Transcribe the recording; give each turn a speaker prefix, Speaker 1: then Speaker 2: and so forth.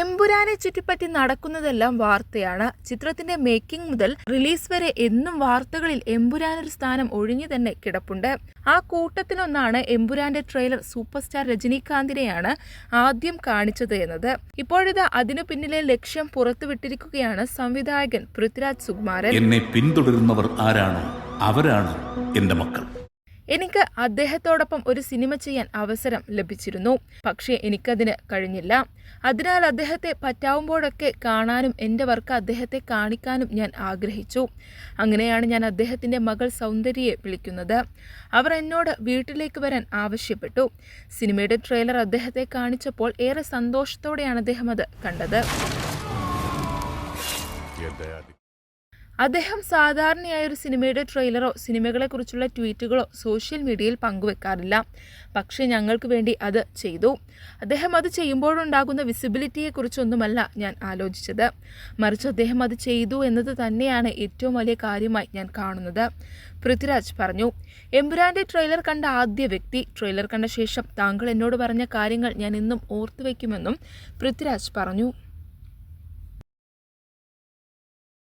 Speaker 1: എമ്പുരാനെ ചുറ്റിപ്പറ്റി നടക്കുന്നതെല്ലാം വാർത്തയാണ്. ചിത്രത്തിന്റെ മേക്കിംഗ് മുതൽ റിലീസ് വരെ എന്നും വാർത്തകളിൽ എമ്പുരാനൊരു സ്ഥാനം ഒഴിഞ്ഞു തന്നെ കിടപ്പുണ്ട്. ആ കൂട്ടത്തിലൊന്നാണ് എമ്പുരാന്റെ ട്രെയിലർ സൂപ്പർ സ്റ്റാർ രജനീകാന്തിനെയാണ് ആദ്യം കാണിച്ചത് എന്നത്. ഇപ്പോഴിത് അതിനു പിന്നിലെ ലക്ഷ്യം പുറത്തുവിട്ടിരിക്കുകയാണ് സംവിധായകൻ പൃഥ്വിരാജ് സുകുമാരൻ.
Speaker 2: എന്നെ പിന്തുടരുന്നവർ ആരാണോ അവരാണ് എന്റെ മക്കൾ.
Speaker 1: എനിക്ക് അദ്ദേഹത്തോടൊപ്പം ഒരു സിനിമ ചെയ്യാൻ അവസരം ലഭിച്ചിരുന്നു. പക്ഷേ എനിക്കതിന് കഴിഞ്ഞില്ല. അതിനാൽ അദ്ദേഹത്തെ പറ്റാവുമ്പോഴൊക്കെ കാണാനും എന്റെ വർക്ക് അദ്ദേഹത്തെ കാണിക്കാനും ഞാൻ ആഗ്രഹിച്ചു. അങ്ങനെയാണ് ഞാൻ അദ്ദേഹത്തിന്റെ മകൾ സൗന്ദര്യയെ വിളിക്കുന്നത്. അവർ എന്നോട് വീട്ടിലേക്ക് വരാൻ ആവശ്യപ്പെട്ടു. സിനിമയുടെ ട്രെയിലർ അദ്ദേഹത്തെ കാണിച്ചപ്പോൾ ഏറെ സന്തോഷത്തോടെയാണ് അദ്ദേഹം അത് കണ്ടത്. അദ്ദേഹം സാധാരണയായി ഒരു സിനിമയുടെ ട്രെയിലറോ സിനിമകളെക്കുറിച്ചുള്ള ട്വീറ്റുകളോ സോഷ്യൽ മീഡിയയിൽ പങ്കുവെക്കാറില്ല. പക്ഷേ ഞങ്ങൾക്ക് വേണ്ടി അത് ചെയ്തു. അദ്ദേഹം അത് ചെയ്യുമ്പോഴുണ്ടാകുന്ന വിസിബിലിറ്റിയെക്കുറിച്ചൊന്നുമല്ല ഞാൻ ആലോചിച്ചത്. മറിച്ച് അദ്ദേഹം അത് ചെയ്തു എന്നത് തന്നെയാണ് ഏറ്റവും വലിയ കാര്യമായി ഞാൻ കാണുന്നത്. പൃഥ്വിരാജ് പറഞ്ഞു എമ്പുരാന്റെ ട്രെയിലർ കണ്ട ആദ്യ വ്യക്തി ട്രെയിലർ കണ്ട ശേഷം താങ്കൾ എന്നോട് പറഞ്ഞ കാര്യങ്ങൾ ഞാൻ ഇന്നും ഓർത്തുവെക്കുമെന്നും പൃഥ്വിരാജ് പറഞ്ഞു.